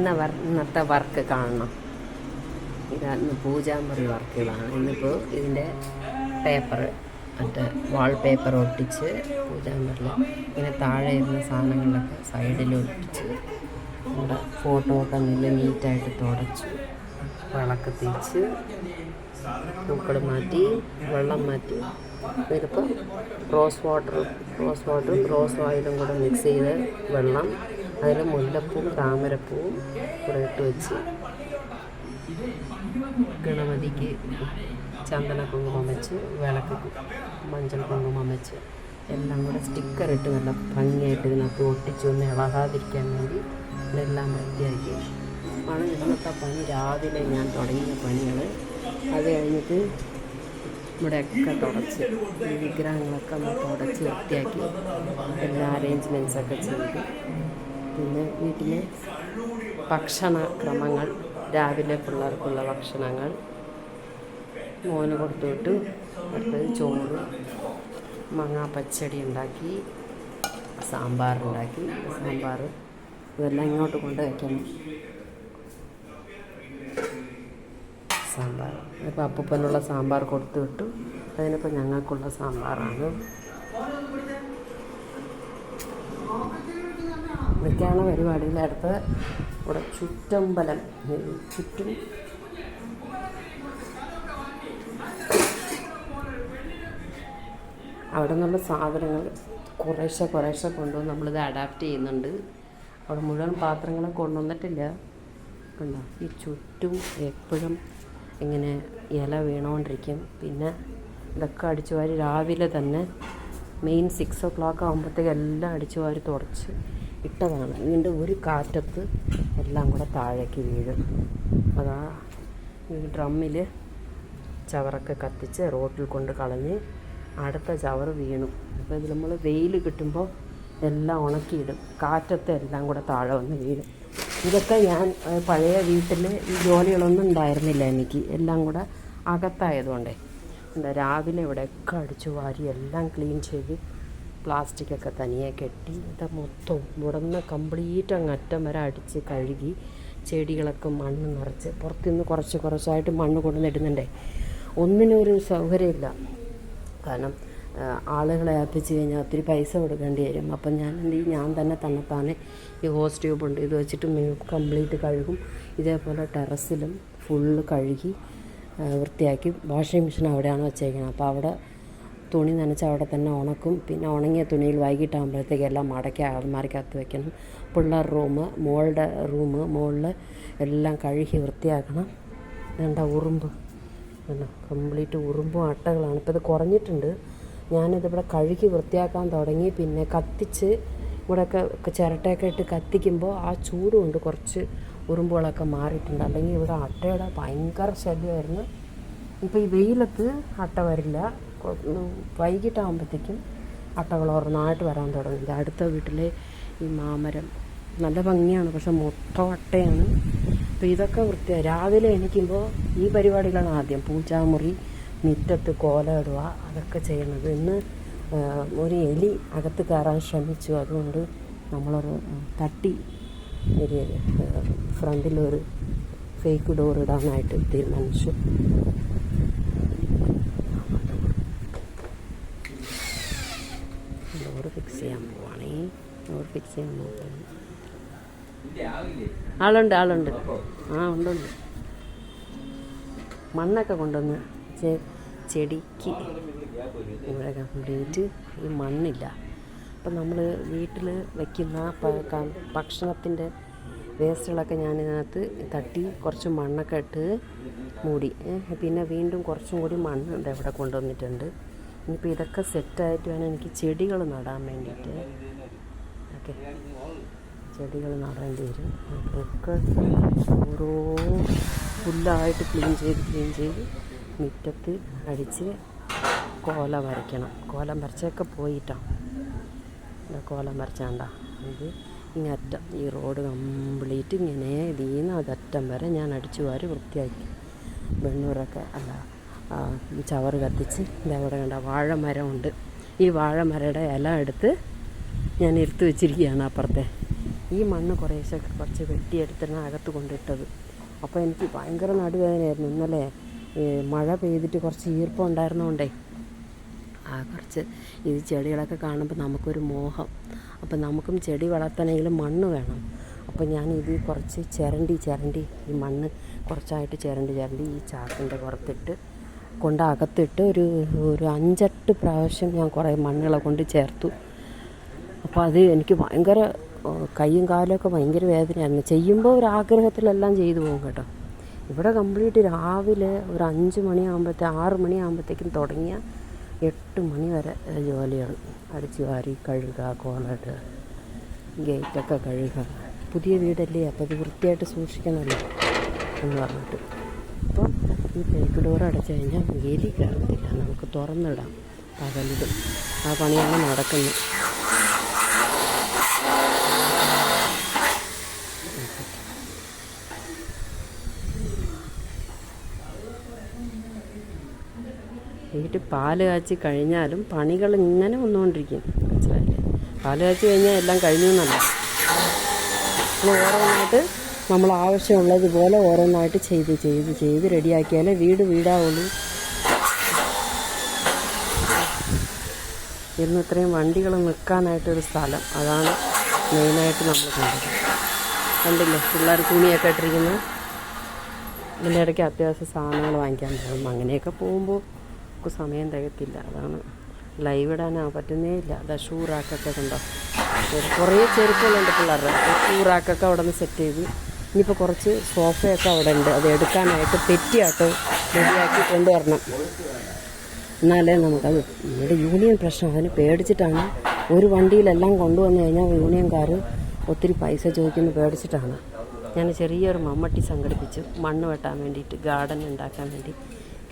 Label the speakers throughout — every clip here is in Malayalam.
Speaker 1: ഇന്ന ഇന്നത്തെ വർക്ക് കാണണം. ഇതാണ് പൂജാമുറി വർക്കുകളാണ്. ഇന്നിപ്പോൾ ഇതിന്റെ പേപ്പർ മറ്റേ വാൾ പേപ്പർ ഒട്ടിച്ച് പൂജാമുറിൽ ഇങ്ങനെ താഴെ ഇരുന്ന സാധനങ്ങളൊക്കെ സൈഡിൽ ഒട്ടിച്ച് നമ്മുടെ ഫോട്ടോ ഒക്കെ നല്ല നീറ്റായിട്ട് തുടച്ചു. വിളക്ക് തേച്ച് പൂക്കൾ മാറ്റി വെള്ളം മാറ്റി. ഇതിപ്പോൾ റോസ് വാട്ടറും റോസ് വാട്ടറും റോസ് ഓയിലും കൂടെ മിക്സ് ചെയ്ത് വെള്ളം അതിൽ മുല്ലപ്പൂ താമരപ്പൂവും കൂടെ ഇട്ട് വെച്ച് ഗണപതിക്ക് ചന്ദന കുങ്കുമം വെച്ച് വിളക്ക് മഞ്ഞൾ കുങ്കുമം വെച്ച് എല്ലാം കൂടെ സ്റ്റിക്കർ ഇട്ട് നല്ല ഭംഗിയായിട്ട് ഇതിനകത്ത് ഒട്ടിച്ച് ഒന്ന് ഇളകാതിരിക്കാൻ വേണ്ടി ഇതെല്ലാം വൃത്തിയാക്കി. ആണ് ഇന്നത്തെ പണി രാവിലെ ഞാൻ തുടങ്ങിയ പണികൾ അത് കഴിഞ്ഞിട്ട് ഇവിടെയൊക്കെ തുടച്ച് വിഗ്രഹങ്ങളൊക്കെ നമ്മൾ തുടച്ച് വൃത്തിയാക്കി. എല്ലാ അറേഞ്ച്മെന്റ്സൊക്കെ ചെയ്ത് പിന്നെ വീട്ടിലെ ഭക്ഷണ ക്രമങ്ങൾ രാവിലെ പിള്ളേർക്കുള്ള ഭക്ഷണങ്ങൾ മോന് കൊടുത്തോട്ട് അടുത്തത് ചോറ് മാങ്ങാ പച്ചടി ഉണ്ടാക്കി സാമ്പാർ ഉണ്ടാക്കി സാമ്പാർ ഇതെല്ലാം ഇങ്ങോട്ട് കൊണ്ട് വയ്ക്കണം. സാമ്പാർ. ഇപ്പോൾ അപ്പൂപ്പനുള്ള സാമ്പാർ കൊടുത്തു വിട്ടു അതിനിപ്പോൾ ഞങ്ങൾക്കുള്ള സാമ്പാറാണ്. ഇതൊക്കെയാണ് പരിപാടിയുടെ അടുത്ത് ഇവിടെ ചുറ്റമ്പലം. ചുറ്റും അവിടെ നിന്നുള്ള സാധനങ്ങൾ കുറേശ്ശെ കുറേശ്ശെ കൊണ്ടുവന്ന് നമ്മളിത് അഡാപ്റ്റ് ചെയ്യുന്നുണ്ട്. അവിടെ മുഴുവൻ പാത്രങ്ങളും കൊണ്ടുവന്നിട്ടില്ല. കണ്ടോ? ഈ ചുറ്റും എപ്പോഴും ഇങ്ങനെ ഇല വീണുകൊണ്ടിരിക്കും പിന്നെ ഇതൊക്കെ അടിച്ചു രാവിലെ തന്നെ മെയിൻ സിക്സ് ഒ ക്ലോക്ക് ആകുമ്പോഴത്തേക്ക് എല്ലാം അടിച്ചു തുടച്ച് ഇട്ടതാണ്. വീണ്ടും ഒരു കാറ്റത്ത് എല്ലാം കൂടെ താഴേക്ക് വീഴും. അതാ ഈ ഡ്രമ്മിൽ ചവറൊക്കെ കത്തിച്ച് റോട്ടിൽ കൊണ്ട് കളഞ്ഞ് അടുത്ത ചവറ് വീണു. അപ്പോൾ ഇത് നമ്മൾ വെയിൽ കിട്ടുമ്പോൾ എല്ലാം ഉണക്കിയിടും. കാറ്റത്ത് എല്ലാം കൂടെ താഴെ വന്ന് വീഴും. ഇതൊക്കെ ഞാൻ പഴയ വീട്ടിൽ ഈ ജോലികളൊന്നും ഉണ്ടായിരുന്നില്ല എനിക്ക്. എല്ലാം കൂടെ അകത്തായതുകൊണ്ടേ. എന്താ രാവിലെ ഇവിടെയൊക്കെ അടിച്ചു വാരി എല്ലാം ക്ലീൻ ചെയ്ത് പ്ലാസ്റ്റിക്കൊക്കെ തനിയെ കെട്ടി ഇത് മൊത്തം മുടന്ന് കംപ്ലീറ്റ് അങ്ങ് അറ്റം വരെ അടിച്ച് കഴുകി ചെടികളൊക്കെ മണ്ണ് നിറച്ച് പുറത്തുനിന്ന് കുറച്ച് കുറച്ചായിട്ട് മണ്ണ് കൊണ്ടുവന്നിടുന്നുണ്ടേ. ഒന്നിനും ഒരു സൗകര്യമില്ല. കാരണം ആളുകളെ ഏൽപ്പിച്ച് കഴിഞ്ഞാൽ ഒത്തിരി പൈസ കൊടുക്കേണ്ടി വരും. അപ്പം ഞാൻ എന്ത് ചെയ്യും? ഞാൻ തന്നെ തന്നെത്താനെ ഈ ഹോസ് ട്യൂബ് ഉണ്ട്. ഇത് വെച്ചിട്ട് കംപ്ലീറ്റ് കഴുകും. ഇതേപോലെ ടെറസിലും ഫുള്ള് കഴുകി വൃത്തിയാക്കി. വാഷിംഗ് മെഷീൻ അവിടെയാണ് വെച്ചേക്കുന്നത് അപ്പോൾ അവിടെ തുണി നനച്ച് അവിടെ തന്നെ ഉണക്കും. പിന്നെ ഉണങ്ങിയ തുണിയിൽ വൈകിട്ടാകുമ്പോഴത്തേക്ക് എല്ലാം മടക്കി അലമാരക്കകത്ത് വെക്കണം. പിള്ളേർ റൂം മോളുടെ റൂം മുകളിൽ എല്ലാം കഴുകി വൃത്തിയാക്കണം. വേണ്ട ഉറുമ്പ്? വേണ്ട കംപ്ലീറ്റ് ഉറുമ്പും അട്ടകളാണ്. ഇപ്പോൾ ഇത് കുറഞ്ഞിട്ടുണ്ട്. ഞാനിതിവിടെ കഴുകി വൃത്തിയാക്കാൻ തുടങ്ങി. പിന്നെ കത്തിച്ച് ഇവിടെയൊക്കെ ചിരട്ടയൊക്കെ ഇട്ട് കത്തിക്കുമ്പോൾ ആ ചൂട് കുറച്ച് ഉറുമ്പുകളൊക്കെ മാറിയിട്ടുണ്ട്. അല്ലെങ്കിൽ ഇവിടെ അട്ടയുടെ ഭയങ്കര ശല്യമായിരുന്നു. ഇപ്പോൾ ഈ വെയിലത്ത് അട്ട വരില്ല. വൈകിട്ടാകുമ്പോഴത്തേക്കും അട്ടകൾ ഓർന്നായിട്ട് വരാൻ തുടങ്ങി. അടുത്ത വീട്ടിലെ ഈ മാമരം നല്ല ഭംഗിയാണ് പക്ഷെ മുട്ട അട്ടയാണ് അപ്പോൾ ഇതൊക്കെ വൃത്തിയാണ് രാവിലെ എണീക്കുമ്പോൾ ഈ പരിപാടികളാണ് ആദ്യം. പൂജാമുറി മുറ്റത്ത് കോല ഇടുക അതൊക്കെ ചെയ്യണത് ഇന്ന് ഒരു എലി അകത്ത് കയറാൻ ശ്രമിച്ചു. അതുകൊണ്ട് നമ്മളൊരു തട്ടി ഒരു ഫ്രണ്ടിലൊരു ഫേക്ക് ഡോർ ഇടാനായിട്ട് തീരുമാനിച്ചു ഡോർ ഫിക്സ് ചെയ്യാൻ പോവാണേ ഡോർ ഫിക്സ് ചെയ്യാൻ പോവാണ് ആളുണ്ട് ആളുണ്ട്. ആ ഉണ്ടുണ്ട് മണ്ണൊക്കെ കൊണ്ടുവന്ന് ചെടിക്ക്. ഇവിടെ കംപ്ലീറ്റ് ഈ മണ്ണില്ല. അപ്പം നമ്മൾ വീട്ടിൽ വയ്ക്കുന്ന ഭക്ഷണത്തിന്റെ വേസ്റ്റുകളൊക്കെ ഞാനിതിനകത്ത് തട്ടി കുറച്ച് മണ്ണൊക്കെ ഇട്ട് മൂടി. പിന്നെ വീണ്ടും കുറച്ചും കൂടി മണ്ണുണ്ട് ഇവിടെ കൊണ്ടുവന്നിട്ടുണ്ട്. ഇനിയിപ്പോൾ ഇതൊക്കെ സെറ്റായിട്ട് വേണം എനിക്ക് ചെടികൾ നടാൻ വേണ്ടിയിട്ട്. ഓക്കെ. ചെടികൾ നടേണ്ടി വരും. അതൊക്കെ ഓരോ പുല്ലായിട്ട് ക്ലീൻ ചെയ്ത് ക്ലീൻ ചെയ്ത് മുറ്റത്ത് അടിച്ച് കോല വരയ്ക്കണം. കോലം വരച്ചൊക്കെ പോയിട്ടാണ് കോലം വരച്ചാണ്ട. ഇത് ഇങ്ങറ്റം ഈ റോഡ് കംപ്ലീറ്റ് ഇങ്ങനെ ഇതിൽ നിന്ന് അതറ്റം വരെ ഞാൻ അടിച്ചു വാരി വൃത്തിയാക്കി. വെണ്ണൂറൊക്കെ അല്ല ചവറ് കത്തിച്ച് ഇതവിടെ കണ്ട വാഴമരമുണ്ട്. ഈ വാഴമരയുടെ ഇല എടുത്ത് ഞാൻ എടുത്തു വെച്ചിരിക്കുകയാണ് അപ്പുറത്തെ. ഈ മണ്ണ് കുറേശ്ശെ കുറച്ച് വെട്ടിയെടുത്തിട്ട് അകത്ത് കൊണ്ടിട്ടത്. അപ്പോൾ എനിക്ക് ഭയങ്കര നടുവേദനയായിരുന്നു. ഇന്നലെ മഴ പെയ്തിട്ട് കുറച്ച് ഈർപ്പം ഉണ്ടായിരുന്നതുകൊണ്ടേ ആ കുറച്ച് ഈ ചെടികളൊക്കെ കാണുമ്പോൾ നമുക്കൊരു മോഹം. അപ്പം നമുക്കും ചെടി വളർത്തണമെങ്കിൽ മണ്ണ് വേണം. അപ്പോൾ ഞാൻ ഇത് കുറച്ച് ചിരണ്ടി ചിരണ്ടി ഈ മണ്ണ് കുറച്ചായിട്ട് ചിരണ്ടി ചിരണ്ടി ഈ ചാക്കിന്റെ പുറത്തിട്ട് കൊണ്ട് അകത്തിട്ട് ഒരു ഒരു അഞ്ചെട്ട് പ്രാവശ്യം ഞാൻ കുറേ മണ്ണുകളെ കൊണ്ട് ചേർത്തു. അപ്പോൾ അത് എനിക്ക് ഭയങ്കര കൈയും കാലൊക്കെ ഭയങ്കര വേദനയായിരുന്നു. ചെയ്യുമ്പോൾ ഒരു ആഗ്രഹത്തിലെല്ലാം ചെയ്തു പോകും കേട്ടോ. ഇവിടെ കംപ്ലീറ്റ് രാവിലെ ഒരു അഞ്ച് മണിയാകുമ്പോഴത്തേ ആറ് മണിയാകുമ്പോഴത്തേക്കും തുടങ്ങിയ എട്ട് മണി വരെ ജോലിയാണ്. അടിച്ചു വാരി കഴുകുക കോളിടുക ഗേറ്റൊക്കെ കഴുകുക. പുതിയ വീടല്ലേ? അപ്പോൾ അത് വൃത്തിയായിട്ട് സൂക്ഷിക്കണമല്ലോ എന്ന് പറഞ്ഞിട്ട്. അപ്പോൾ ഈ തേക്ക് ഡോർ അടച്ചു കഴിഞ്ഞാൽ എലി കയറത്തില്ല. നമുക്ക് തുറന്നിടാം പകലിടും ആ പണിയാണ് നടക്കുന്നത്. വീട്ടിൽ പാൽ കാച്ചി കഴിഞ്ഞാലും പണികൾ ഇങ്ങനെ വന്നുകൊണ്ടിരിക്കും. മനസ്സിലായില്ലേ? പാൽ കാച്ചി കഴിഞ്ഞാൽ എല്ലാം കഴിഞ്ഞു എന്നല്ല. ഓരോന്നായിട്ട് നമ്മൾ ആവശ്യമുള്ളതുപോലെ ഓരോന്നായിട്ട് ചെയ്ത് ചെയ്ത് ചെയ്ത് റെഡിയാക്കിയാലേ വീട് വീടാവുള്ളൂ. ഇന്ന് ഇത്രയും വണ്ടികൾ നിൽക്കാനായിട്ടൊരു സ്ഥലം. അതാണ് മെയിനായിട്ട് നമ്മൾ കണ്ടത്. കണ്ടില്ലേ? പിള്ളേർ തുണിയൊക്കെ ഇട്ടിരിക്കുന്നത്. ഇതിന്റെ ഇടയ്ക്ക് അത്യാവശ്യം സാധനങ്ങൾ വാങ്ങിക്കാൻ പോകും. അങ്ങനെയൊക്കെ പോകുമ്പോൾ നമുക്ക് സമയം തികത്തില്ല അതാണ് ലൈവ് ഇടാനാ പറ്റുന്നേ ഇല്ല. അതാ കണ്ടോ? കുറേ ചെരുപ്പുകളുണ്ട് പിള്ളേരുടെ. ഷൂ അവിടെ നിന്ന് സെറ്റ് ചെയ്ത് ഇനിയിപ്പോൾ കുറച്ച് സോഫയൊക്കെ അവിടെ ഉണ്ട് അത് എടുക്കാനായിട്ട് തെറ്റിയാട്ടോ റെഡിയാക്കി കൊണ്ടുവരണം. എന്നാലേ നമുക്കത് നമ്മുടെ യൂണിയൻ പ്രശ്നം. അതിന് പേടിച്ചിട്ടാണ് ഒരു വണ്ടിയിലെല്ലാം കൊണ്ടുവന്നു കഴിഞ്ഞാൽ യൂണിയൻകാർ ഒത്തിരി പൈസ ചോദിക്കുന്നു പേടിച്ചിട്ടാണ്. ഞാൻ ചെറിയൊരു മമ്മട്ടി സംഘടിപ്പിച്ചു. മണ്ണ് വെട്ടാൻ വേണ്ടിയിട്ട് ഗാർഡൻ ഉണ്ടാക്കാൻ വേണ്ടി.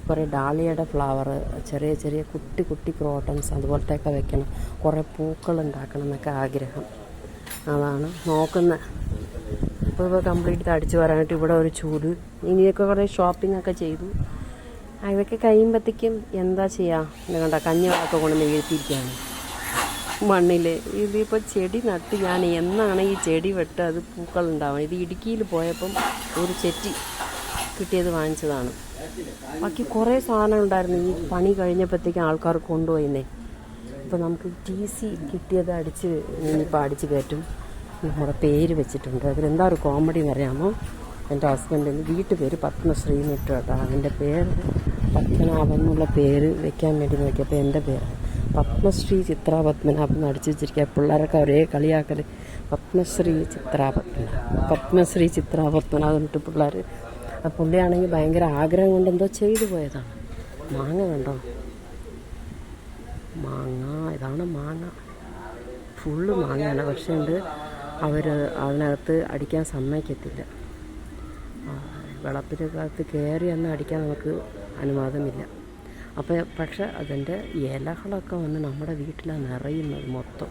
Speaker 1: കുറേ ഡാളിയയുടെ ഫ്ലവർ ചെറിയ ചെറിയ കുട്ടി കുട്ടി ക്രോട്ടൺസ് അതുപോലത്തെയൊക്കെ വെക്കണം. കുറേ പൂക്കൾ ഉണ്ടാക്കണം എന്നൊക്കെ ആഗ്രഹം. അതാണ് നോക്കുന്നത് അപ്പോൾ ഇപ്പോൾ കംപ്ലീറ്റ് അടിച്ചു വരാനായിട്ട് ഇവിടെ ഒരു ചൂട്. ഇനിയൊക്കെ കുറേ ഷോപ്പിംഗ് ഒക്കെ ചെയ്തു. അതൊക്കെ കഴിയുമ്പോഴത്തേക്കും എന്താ ചെയ്യുക കണ്ട? കഞ്ഞിവെള്ളമൊക്കെ കൊണ്ടുവന്ന് വീഴ്ത്തിയിരിക്കുകയാണ് മണ്ണിൽ ഇതിപ്പോൾ ചെടി നട്ട് ഞാൻ എന്നാണ് ഈ ചെടി വെട്ട്? അത് പൂക്കൾ ഉണ്ടാവുക ഇത് ഇടുക്കിയിൽ പോയപ്പം ഒരു ചെറ്റി കിട്ടിയത് വാങ്ങിച്ചതാണ്. ബാക്കി കുറേ സാധനം ഉണ്ടായിരുന്നു. ഈ പണി കഴിഞ്ഞപ്പോഴത്തേക്കും ആൾക്കാർ കൊണ്ടുപോയിന്നേ. അപ്പോൾ നമുക്ക് ടി സി കിട്ടിയത് അടിച്ച് ഇനിയിപ്പോൾ അടിച്ച് കയറ്റും. നമ്മുടെ പേര് വെച്ചിട്ടുണ്ട്. അതിലെന്താ ഒരു കോമഡി എന്നറിയാമോ എന്റെ ഹസ്ബൻഡിന് വീട്ടുപേര് പത്മശ്രീ എന്നിട്ട് കേട്ടോ. അതിന്റെ പേര് പത്മനാഭൻ എന്നുള്ള പേര് വെക്കാൻ വേണ്ടി നോക്കിയപ്പോൾ എന്റെ പേരാണ്. പത്മശ്രീ ചിത്ര പത്മനാഭൻ എന്ന് അടിച്ചു വെച്ചിരിക്കുക. പിള്ളേരൊക്കെ ഒരേ കളിയാക്കൽ പത്മശ്രീ ചിത്ര പത്മനാഭൻ പത്മശ്രീ ചിത്ര പത്മനാഭൻ എന്നിട്ട് പിള്ളേർ പുള്ളിയാണെങ്കിൽ ഭയങ്കര ആഗ്രഹം കൊണ്ട് എന്തോ ചെയ്തു പോയതാണ്. മാങ്ങ കണ്ടോ? മാങ്ങ ഇതാണ് മാങ്ങ. ഫുള്ള് മാങ്ങയാണ്. പക്ഷേ ഉണ്ട് അവർ അതിനകത്ത് അടിക്കാൻ സമ്മതിക്കത്തില്ല. ആ, വെള്ളത്തിനകത്ത് കയറി ഒന്നും അടിക്കാൻ നമുക്ക് അനുവാദമില്ല. അപ്പോൾ പക്ഷെ അതിന്റെ ഇലകളൊക്കെ വന്ന് നമ്മുടെ വീട്ടിലാണ് നിറയുന്നത് മൊത്തം.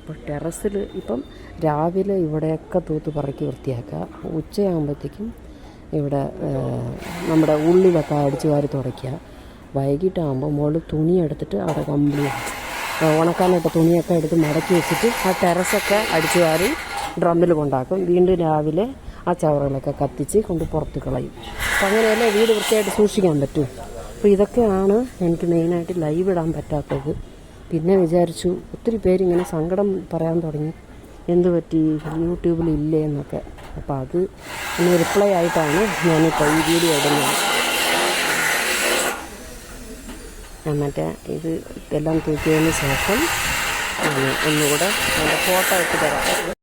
Speaker 1: അപ്പോൾ ടെറസിൽ ഇപ്പം രാവിലെ ഇവിടെയൊക്കെ തൂത്ത് പറക്കി വൃത്തിയാക്കുക. ഉച്ചയാകുമ്പോഴത്തേക്കും ഇവിടെ നമ്മുടെ ഉള്ളിലൊക്കെ അടിച്ചു വാരി തുടയ്ക്കുക. വൈകിട്ടാകുമ്പോൾ മോൾ തുണി എടുത്തിട്ട് അവിടെ കംപ്ലീറ്റ് ഉണക്കാനായിട്ട് തുണിയൊക്കെ എടുത്ത് മടക്കി വെച്ചിട്ട് ആ ടെറസൊക്കെ അടിച്ചു വാരി ഡ്രമ്മിൽ കൊണ്ടാക്കും. വീണ്ടും രാവിലെ ആ ചവറുകളൊക്കെ കത്തിച്ച് കൊണ്ട് പുറത്ത് കളയും. അപ്പം അങ്ങനെയല്ലേ വീട് വൃത്തിയായിട്ട് സൂക്ഷിക്കാൻ പറ്റൂ? അപ്പോൾ ഇതൊക്കെയാണ് എനിക്ക് മെയിനായിട്ട് ലൈവ് ഇടാൻ പറ്റാത്തത്. പിന്നെ വിചാരിച്ചു ഒത്തിരി പേരിങ്ങനെ സങ്കടം പറയാൻ തുടങ്ങി. എന്ത് പറ്റി? യൂട്യൂബിൽ ഇല്ലേ എന്നൊക്കെ. അപ്പോൾ അത് ഒന്ന് റിപ്ലൈ ആയിട്ടാണ് ഞാനിപ്പോൾ ഈ വീഡിയോ ഇടുന്നത്. എന്നിട്ട് ഇത് എല്ലാം തൂക്കിയതിന് ശേഷം ഒന്നുകൂടെ അതിന്റെ ഫോട്ടോ ഇട്ട് തരാം.